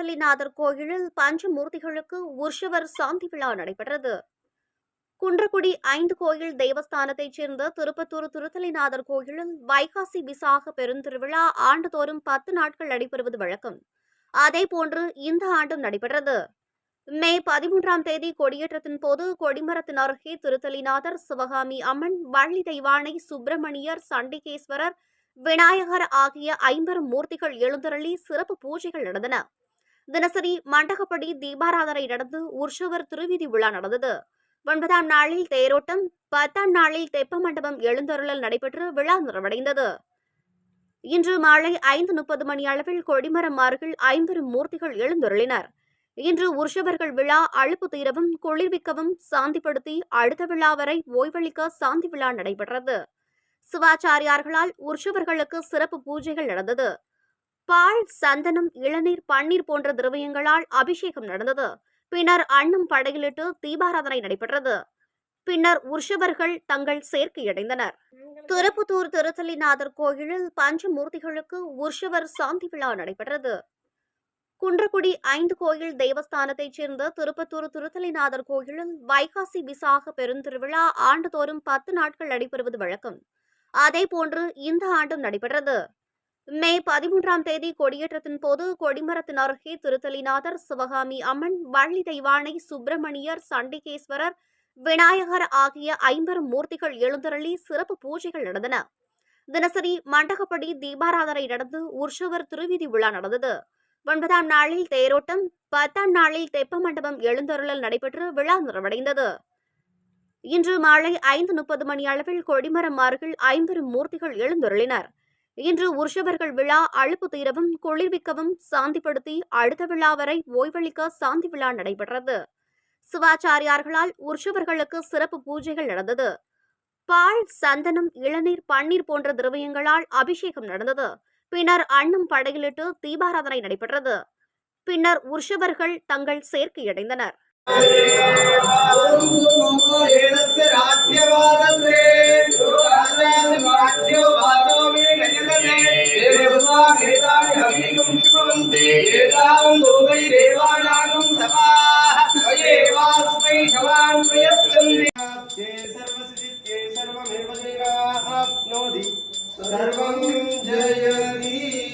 திருத்தலிநாதர் கோயிலில் பஞ்சமூர்த்திகளுக்கு உற்சவர் சாந்தி விழா நடைபெற்றது. குன்றக்குடி ஐந்து கோயில் தேவஸ்தானத்தைச் சேர்ந்த திருப்பத்தூர் திருத்தலிநாதர் கோயிலில் வைகாசி விசாக பெருந்திருவிழா ஆண்டுதோறும் பத்து நாட்கள் நடைபெறுவது வழக்கம். அதேபோன்று இந்த ஆண்டும் நடைபெற்றது. மே பதிமூன்றாம் தேதி கொடியேற்றத்தின் போது கொடிமரத்தின் அருகே திருத்தலிநாதர் சிவகாமி அம்மன் வள்ளி தெய்வானை சுப்பிரமணியர் சண்டிகேஸ்வரர் விநாயகர் ஆகிய ஐம்பெரும் மூர்த்திகள் எழுந்தருளி சிறப்பு பூஜைகள் நடந்தன. தினசரி மண்டகப்படி தீபாராதனை நடந்து உற்சவர் திருவிதி விழா நடந்தது. ஒன்பதாம் நாளில் தேரோட்டம் பத்தாம் நாளில் தெப்ப மண்டபம் எழுந்தருளல் நடைபெற்று விழா நிறைவடைந்தது. இன்று மாலை ஐந்து முப்பது மணி அளவில் கொடிமரம் மார்கள் ஐம்பெரும் மூர்த்திகள் எழுந்தருளினர். இன்று உற்சவர்கள் விழா அழுப்பு தீரவும் குளிர்விக்கவும் சாந்திப்படுத்தி அடுத்த விழா வரை ஓய்வளிக்க சாந்தி விழா நடைபெற்றது. சிவாச்சாரியார்களால் உற்சவர்களுக்கு சிறப்பு பூஜைகள் நடந்தது. பால் சந்தனம் இளநீர் பன்னீர் போன்ற திரவியங்களால் அபிஷேகம் நடந்தது. பின்னர் அன்னம் படையிலிட்டு தீபாராதனை நடைபெற்றது. பின்னர் உற்சவர்கள் தங்கள் சேர்க்கையடைந்தனர் திருப்புத்தூர் திருத்தலிநாதர் கோயிலில் பஞ்சமூர்த்திகளுக்கு உற்சவர் சாந்தி விழா நடைபெற்றது. குன்றக்குடி ஐந்து கோயில் தேவஸ்தானத்தைச் சேர்ந்த திருப்பத்தூர் திருத்தலிநாதர் கோயிலில் வைகாசி விசாக பெருந்திருவிழா ஆண்டுதோறும் பத்து நாட்கள் நடைபெறுவது வழக்கம். அதே போன்று இந்த ஆண்டும் நடைபெற்றது. மே பதிமூன்றாம் தேதி கொடியேற்றத்தின் போது கொடிமரத்தின் அருகே திருத்தலிநாதர் சிவகாமி அம்மன் வள்ளி தெய்வானை சுப்பிரமணியர் சண்டிகேஸ்வரர் விநாயகர் ஆகிய ஐம்பெரும் மூர்த்திகள் எழுந்தருளி சிறப்பு பூஜைகள் நடந்தன. தினசரி மண்டகப்படி தீபாராதனை நடந்து உற்சவர் திருவிதி விழா நடந்தது. ஒன்பதாம் நாளில் தேரோட்டம் பத்தாம் நாளில் தெப்ப மண்டபம் எழுந்தருளல் நடைபெற்று விழா நிறைவடைந்தது. இன்று மாலை ஐந்து முப்பது மணி அளவில் கொடிமரம் மார்கள் ஐம்பெரும் மூர்த்திகள் எழுந்தருளினர். இன்று உற்சவர்கள் விழா அழுப்பு தீரவும் குளிர்விக்கவும் சாந்திப்படுத்தி அடுத்த விழா வரை ஓய்வளிக்க சாந்தி விழா நடைபெற்றது. சிவாச்சாரியார்களால் உற்சவர்களுக்கு சிறப்பு பூஜைகள் நடந்தது. பால் சந்தனம் இளநீர் பன்னீர் போன்ற திரவியங்களால் அபிஷேகம் நடந்தது. பின்னர் அன்னம் படையிலிட்டு தீபாராதனை நடைபெற்றது. பின்னர் உற்சவர்கள் தங்கள் சேர்க்கையடைந்தனர். सर्वमेव जयाप्नोति जयति।